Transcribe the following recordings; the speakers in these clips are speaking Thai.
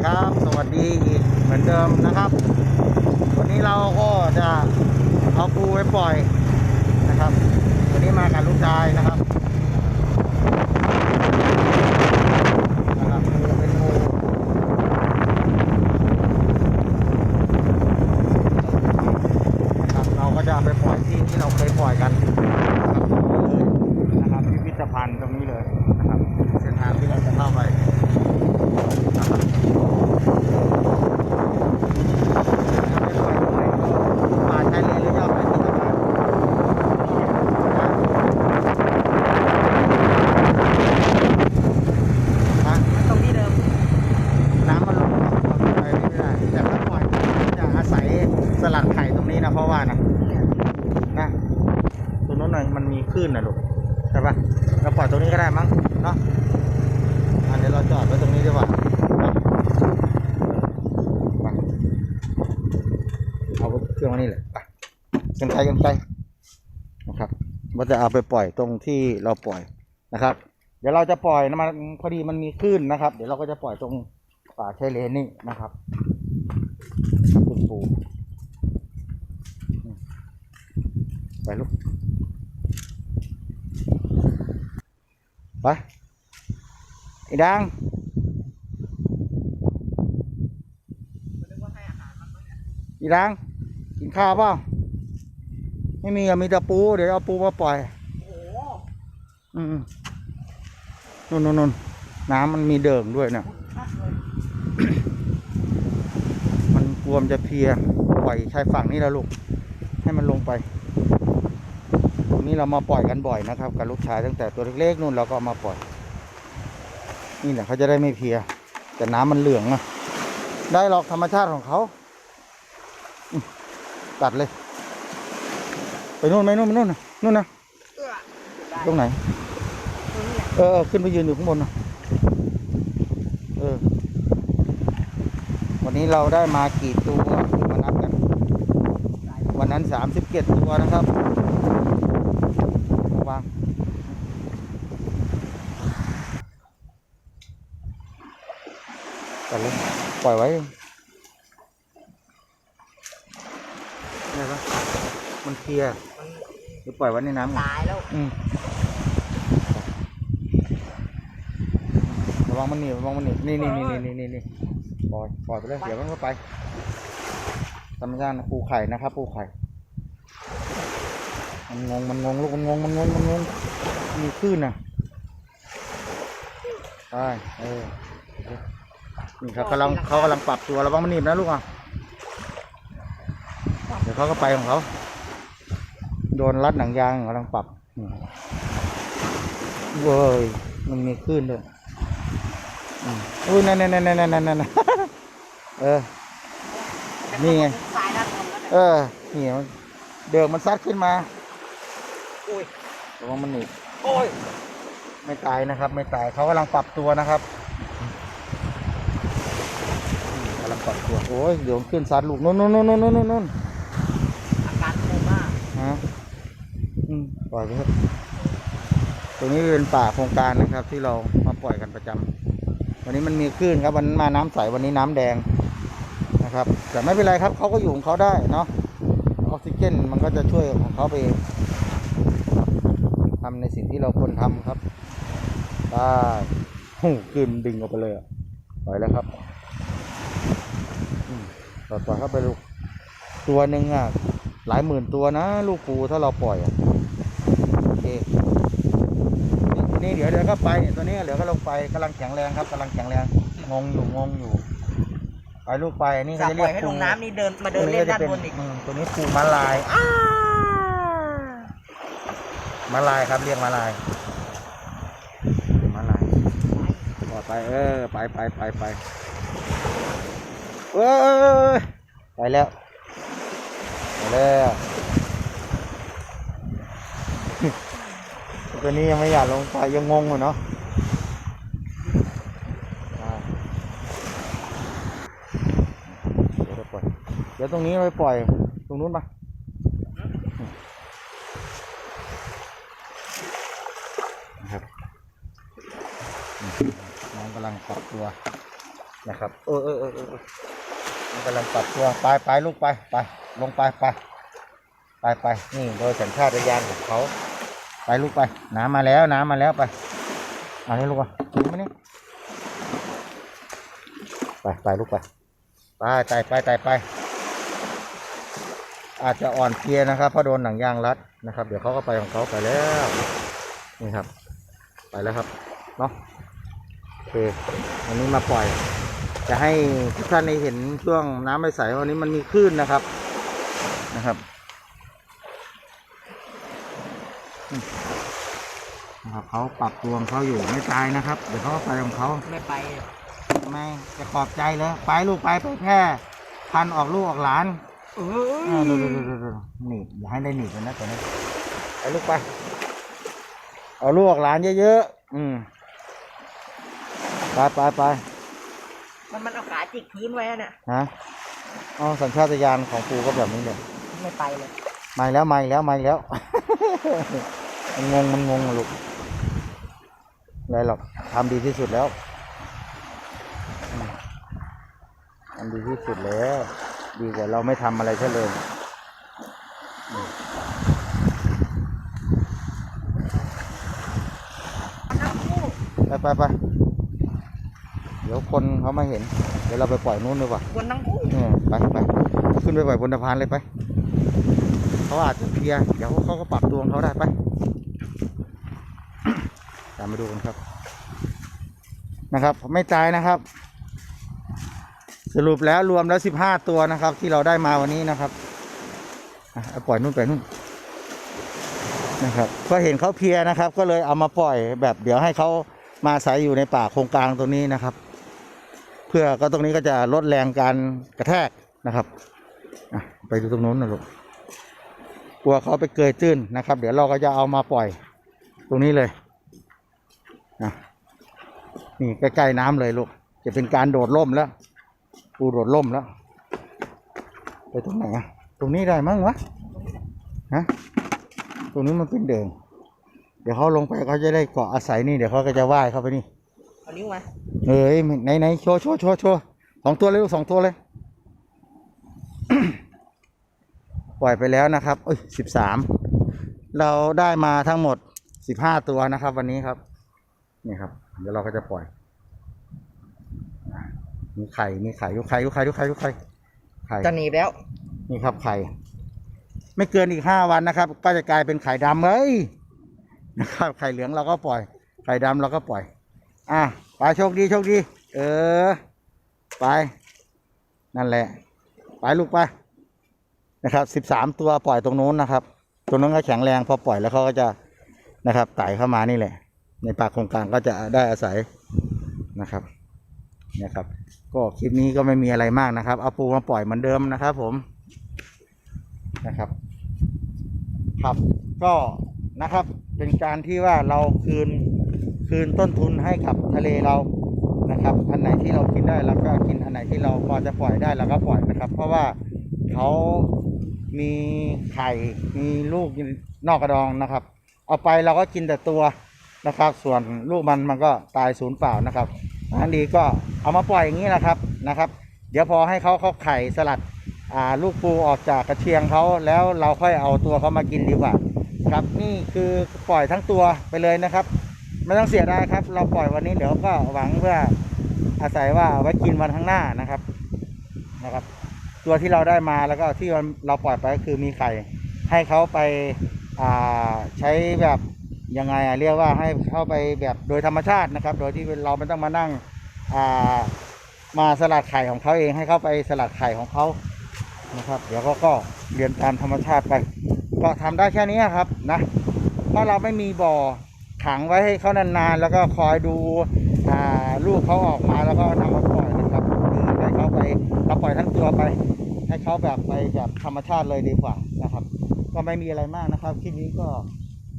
ดีครับ สวัสดีอีกเหมือนเดิมนะครับ วันนี้เราก็จะเอาปูไปปล่อยนะครับ วันนี้มากับลูกชายนะครับนะครับปูเป็นปูนะครับเราก็จะเอาไปปล่อยที่ที่เราเคยปล่อยกันนะครับพิพิธภัณฑ์ตรงนี้เลยนะครับ เส้นทางที่เราจะเข้าไปนะครับป่าชายเลนหรือจะเอาไปที่ตลาดฮะ ตรงที่เดิม น้ำมันลงไปไม่ได้แต่ถ้าปล่อยจะอาศัยสลัดไข่ตรงนี้นะเพราะว่านะนะตรงนู้ นหน่อยมันมีคลื่นนะลูกใช่ปะเราปล่อยตรงนี้ก็ได้มั้งเนาะอะเดี๋ยวเราจอดไว้ตรงนี้ดีกว่าเนาะไปเอาเครื่องมานี่เลยไปกันไกลกันไกลนะครับว่าจะเอาไปปล่อยตรงที่เราปล่อยนะครับ เดี๋ยวเราจะปล่อยนะมันพอดีมันมีคลื่นนะครับ เดี๋ยวเราก็จะปล่อยตรงป่าชายเลนนี่นะครับครับคุณปูไปลูก ไปไอ้ดังอีดังกินข้าวเปล่าไม่มีอะมีแต่ปู เดี๋ยวเอาปูมาปล่อยโอ้โหอืมนู่นนู่นน้ำมันมีเดิมด้วยเนี่ยมันกลัวมจะเพียปล่อยชายฝั่งนี้แล้วลูก ให้มันลงไป นี้เรามาปล่อยกันบ่อยนะครับ กับลูกชายตั้งแต่ตัวเล็กๆนู่นเราก็เอามาปล่อย นี่แหละเขาจะได้ไม่เพลีย แต่น้ำมันเหลืองอะได้หรอกธรรมชาติของเขาอืมตัดเลย ไปนู่นไหมนู่นไปนู่นนะนู่นนะเอื้อได้ตรงไหนตรงนี้แหละเออเออขึ้นไปยืนอยู่ข้างบนนะเออ วันนี้เราได้มากี่ตัวมานับกัน วันนั้นสามสิบเจ็ดตัวนะครับวางไปเลย ปล่อยไว้เนี่ยปะมันเคลียร์มันหรือปล่อยไว้ในน้ำก่อนตายแล้วอืมระวังมันหนีบระวังมันหนีบนี่นี่นี่นี่นี่นี่ปล่อยปล่อยไปเลยเดี๋ยวมันก็ไปธรรมชาตินะปูไข่นะครับปูไข่มันงงมันงงลูกมันงงมันงงมันงงมีคลื่นนะไปเออ นี่เขากำลังเขากำลังปรับตัวระวังมันหนีบนะลูกอะเดี๋ยวเขาก็ไปของเขาโดนรัดหนังยางกำลังปรับอืมเว้ยมันมีคลื่นด้วยอืมอุ้ยนั่นนั่นนั่นนั่นนั่นนั่นเออ นี่ไงสายด้านบนแล้วเออนี่มันเดิมมันซัดขึ้นมาโอ้ยระวังมันหนีบโอ้ยไม่ตายนะครับ ไม่ตายเขากำลังปรับตัวนะครับอืมกำลังปรับตัว โอ้ยเดี๋ยวมันขึ้นซัดลูกนู่นนู่นนู่นนู่นนู่นนู่นอาการโคม่าฮะอืมปล่อยไปเถอะตรงนี้เป็นป่าโครงการนะครับ ที่เรามาปล่อยกันประจำวันนี้มันมีคลื่นครับวันนั้นมาน้ำใสวันนี้น้ำแดงนะครับ แต่ไม่เป็นไรครับเขาก็อยู่ของเขาได้เนาะออกซิเจนมันก็จะช่วยของเขาไปเองทำในสิ่งที่เราควรทำครับได้หูคลื่นดึงออกไปเลยอะปล่อยแล้วครับ อืมปล่อยปล่อยเข้าไปลูกตัวหนึ่งอะหลายหมื่นตัวนะ ลูกปูถ้าเราปล่อยอะโอเคนี่นี่เดี๋ยวเดี๋ยวก็ไปตัวนี้เดี๋ยวก็ลงไปกำลังแข็งแรงครับกำลังแข็งแรงงงอยู่งงอยู่ไปลูกไปนี่จะเขาจะปเรีล่ยอยกให้ปูลงน้ำนี่เดินมาเดินเล่นด้านบนอีกมตัวนี้ปูมาลายอ้ามาลายครับเรียกมาลายมาลายปล่อยไปเออไปไปไปไป เอ้ยไปแล้วไปแล้วตัวนี้ยังไม่อยากลงไปยังงงอยู่เนาะอ่าเดี๋ยวเราปล่อยเดี๋ยวตรงนี้ไปปล่อย ตรงนู้นปะนะครับอืมน้องกำลังปรับตัวนะครับ เออเออเออเออเออ มันกำลังปรับตัวไปไปลูกไปไปลงไปไปไปไปนี่โดยสัญชาตญาณของเขา ไปลูกไปน้ำมาแล้วน้ำมาแล้วไปเอานี่ลูกอะถึงไหมนี่ไปไปลูกไปไปไต่ไปไต่ไป อาจจะอ่อนเพลียนะครับเพราะโดนหนังยางรัดนะครับ เดี๋ยวเขาก็ไปของเขาไปแล้วนี่ครับ ไปแล้วครับเนาะโอเควันนี้มาปล่อย จะให้ทุกท่านได้เห็นช่วงน้ำไม่ใสวันนี้มันมีคลื่นนะครับนะครับอืมนะครับเขาปรับตัวของเขาอยู่ไม่ตายนะครับ เดี๋ยวเขาก็ไปของเขาไม่ไปไม่จะปลอบใจเลยไปลูกไปไปแพร่พันธุ์ออกลูกออกหลานเออ่าดูดูดูดูดูหนีบอย่าให้ได้หนีบกันนะตัวนี้ไปลูกไปเอาลูกออกหลานเยอะๆอืมไปไปไป มันมันเอาขาจิกพื้นไว้อะเนี่ยฮะเอาสัญชาตญาณของปูก็แบบนี้เลยไม่ไปเลยไม่แล้วไม่แล้วไม่แล้ว มันงงมันงงอะลูกอะไรหรอกทำดีที่สุดแล้วอืมทำดีที่สุดแล้ว ดีกว่าเราไม่ทำอะไรใช่เลยไปไปไปเดี๋ยว คนเขามาเห็น เดี๋ยวเราไปปล่อยนู้นดีกว่าคนทั้งคู่เออไปไปขึ้นไปปล่อยบนสะพานเลยไปเขาอาจจะเพลียเดี๋ยวเขาก็ปรับตัวของเขาได้ไปตามมาดูกันครับ นะครับไม่ตายนะครับ สรุปแล้วรวมแล้วสิบห้าตัวนะครับ ที่เราได้มาวันนี้นะครับอะเอาปล่อยนู่นไปนู่นนะครับ ก็เห็นเขาเพลียนะครับ ก็เลยเอามาปล่อยแบบเดี๋ยวให้เขามาอาศัยอยู่ในป่าโครงกลางตรงนี้นะครับ เพื่อก็ตรงนี้ก็จะลดแรงการกระแทกนะครับไปดูตรงนู้นนะลูกกลัวเขาไปเกยตื้นนะครับ เดี๋ยวเราก็จะเอามาปล่อย ตรงนี้เลยนี่ใกล้ๆน้ำเลยลูกจะเป็นการโดดร่มแล้วปูโดดร่มแล้ว ไปตรงไหนอะตรงนี้ได้มั้งวะฮะตรงนี้มันเป็นเดิงเดี๋ยวเขาลงไปเขาจะได้เกาะอาศัยนี่เดี๋ยวเขาก็จะว่ายเข้าไปนี่ เอานิ้วมาเอ้ยไหนไหนโชว์โชว์โชว์โชว์สองตัวเลยลูกสองตัวเลย ปล่อยไปแล้วนะครับเอ้ยสิบสามเราได้มาทั้งหมดสิบห้าตัวนะครับ วันนี้ครับ นี่ครับ เดี๋ยวเราก็จะปล่อย มีไข่ มีไข่ลูกไข่ลูกไข่ลูกไข่ลูกไข่ไข่จะหนีบแล้ว นี่ครับไข่ ไม่เกินอีกห้าวันนะครับ ก็จะกลายเป็นไข่ดำเลยนะครับไข่เหลืองเราก็ปล่อย ไข่ดำเราก็ปล่อย อะไปโชคดีโชคดี เออ ไป นั่นแหละ ไปลูกไป นะครับสิบสามตัวปล่อยตรงนู้นนะครับ ตรงนู้นก็แข็งแรงพอปล่อยแล้วเขาก็จะนะครับไต่เข้ามานี่แหละ ในปากโครงกลางก็จะได้อาศัยนะครับนี่ยครับ ก็คลิปนี้ก็ไม่มีอะไรมากนะครับ เอาปูมาปล่อยเหมือนเดิมนะครับ ผมนะครับ ครับก็นะครับ เป็นการที่ว่าเราคืน คืนต้นทุนให้กับทะเลเรานะครับ อันไหนที่เรากินได้เราก็กินอันไหนที่เราพอจะปล่อยได้เราก็ปล่อยนะครับ เพราะว่าเขามีไข่มีลูกนอกกระดองนะครับ เอาไปเราก็กินแต่ตัวนะครับ ส่วนลูกมันมันก็ตายสูญเปล่านะครับอันดีก็เอามาปล่อยอย่างนี้นะครับนะครับ เดี๋ยวพอให้เขาเขาไข่สลัดอ่าลูกปูออกจากกระเชียงเขาแล้วเราค่อยเอาตัวเขามากินดีกว่าครับนี่คือปล่อยทั้งตัวไปเลยนะครับ ไม่ต้องเสียดายครับ เราปล่อยวันนี้เดี๋ยวก็หวังเพื่ออาศัยว่าไว้กินวันข้างหน้านะครับนะครับ ตัวที่เราได้มาแล้วก็ที่เราปล่อยไปก็คือมีไข่ ให้เขาไปอ่าใช้แบบยังไงอะเรียกว่าให้เข้าไปแบบโดยธรรมชาตินะครับ โดยที่เราไม่ต้องมานั่งอ่ามาสลัดไข่ของเขาเองให้เข้าไปสลัดไข่ของเขานะครับ เดี๋ยวก็ก็เรียนตามธรรมชาติไป ก็ทำได้แค่นี้ครับนะเพราะเราไม่มีบ่อ ขังไว้ให้เขานานๆ แล้วก็คอยดูลูกเขาออกมาแล้วก็นำมาปล่อยนะครับคือให้เขาไปเราปล่อยทั้งตัวไป ให้เขาแบบไปแบบธรรมชาติเลยดีกว่านะครับ ก็ไม่มีอะไรมากนะครับคลิปนี้ก็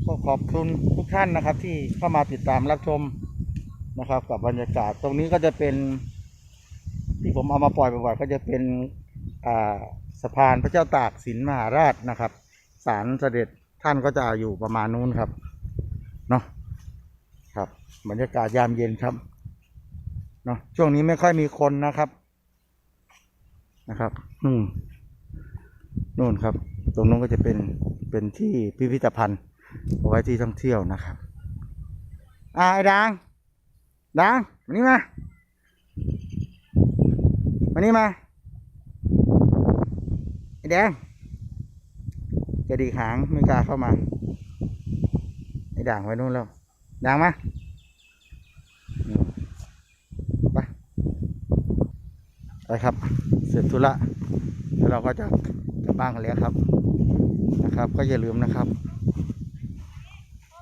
ก็ขอบคุณทุกท่านนะครับ ที่เข้ามาติดตามรับชมนะครับ กับบรรยากาศตรงนี้ก็จะเป็น ที่ผมเอามาปล่อยบ่อยๆก็จะเป็นสะพานพระเจ้าตากสินมหาราชนะครับศาลเสด็จท่านก็จะอยู่ประมาณนู้นครับ ครับ บรรยากาศยามเย็นครับเนาะช่วงนี้ไม่ค่อยมีคนนะครับ นะครับนู่นนู่นครับ ตรงนู้นก็จะเป็นเป็นที่พิพิธภัณฑ์เอาไว้ที่ท่องเที่ยวนะครับ อ่าไอ้ดังดังมานี่มามานี่มาไอ้แดงกระดิกหางไม่กล้าเข้ามาไอ้ด่างไว้นู่นแล้ว ดังมาอืมไปไปครับ เสร็จธุระแล้วเราก็จะกลับบ้านกันแล้วครับนะครับ ก็อย่าลืมนะครับ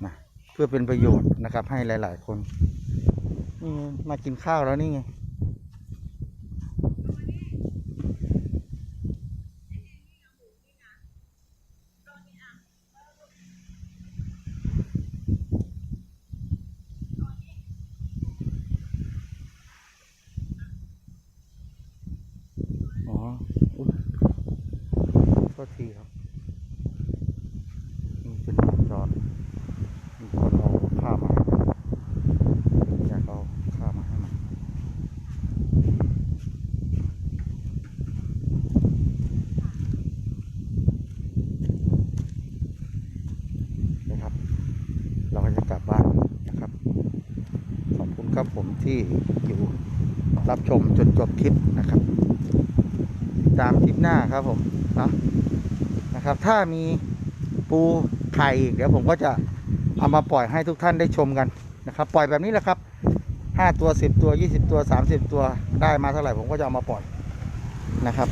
นะเพื่อเป็นประโยชน์นะครับ ให้หลาย ๆ คนนี่ไงมากินข้าวแล้วนี่ไงอ๋ออุ๊ยโทษทีครับนี่เป็นวงจรมีคนเอาข้าวมาให้อยากเอาข้าวมาให้มันนะครับ เราก็จะกลับบ้านนะครับ ขอบคุณครับผม ที่อยู่รับชมจนจบคลิปนะครับติดตามคลิปหน้าครับผมเนาะนะครับ ถ้ามีปูไข่เดี๋ยวผมก็จะเอามาปล่อยให้ทุกท่านได้ชมกันนะครับ ปล่อยแบบนี้แหละครับห้าตัวสิบตัวยี่สิบตัวสามสิบตัวได้มาเท่าไหร่ผมก็จะเอามาปล่อยนะครับ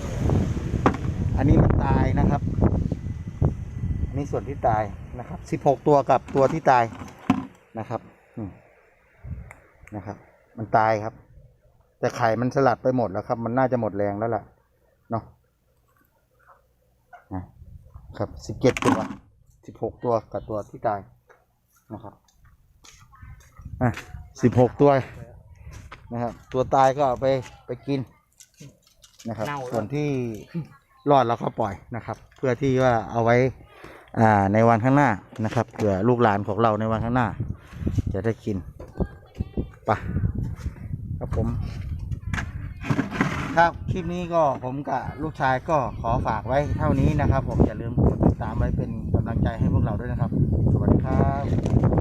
อันนี้มันตายนะครับอันนี้ส่วนที่ตายนะครับสิบหกตัวกับตัวที่ตายนะครับนะครับ มันตายครับ แต่ไข่มันสลัดไปหมดแล้วครับ มันน่าจะหมดแรงแล้วล่ะเนาะนะครับสิบเจ็ดตัวสิบหกตัวกับตัวที่ตายนะครับอะสิบหกตัวนะครับ ตัวตายก็เอาไปไปกินนะครับเน่าแล้วส่วนที่รอดเราก็ปล่อยนะครับ เพื่อที่ว่าเอาไว้อ่าในวันข้างหน้านะครับเผื่อลูกหลานของเราในวันข้างหน้า จะได้กินไปะ ครับผม ครับคลิปนี้ก็ผมกับลูกชายก็ขอฝากไว้เท่านี้นะครับ ผมอย่าลืมกดติดตามไว้เป็นกำลังใจให้พวกเราด้วยนะครับ สวัสดีครับ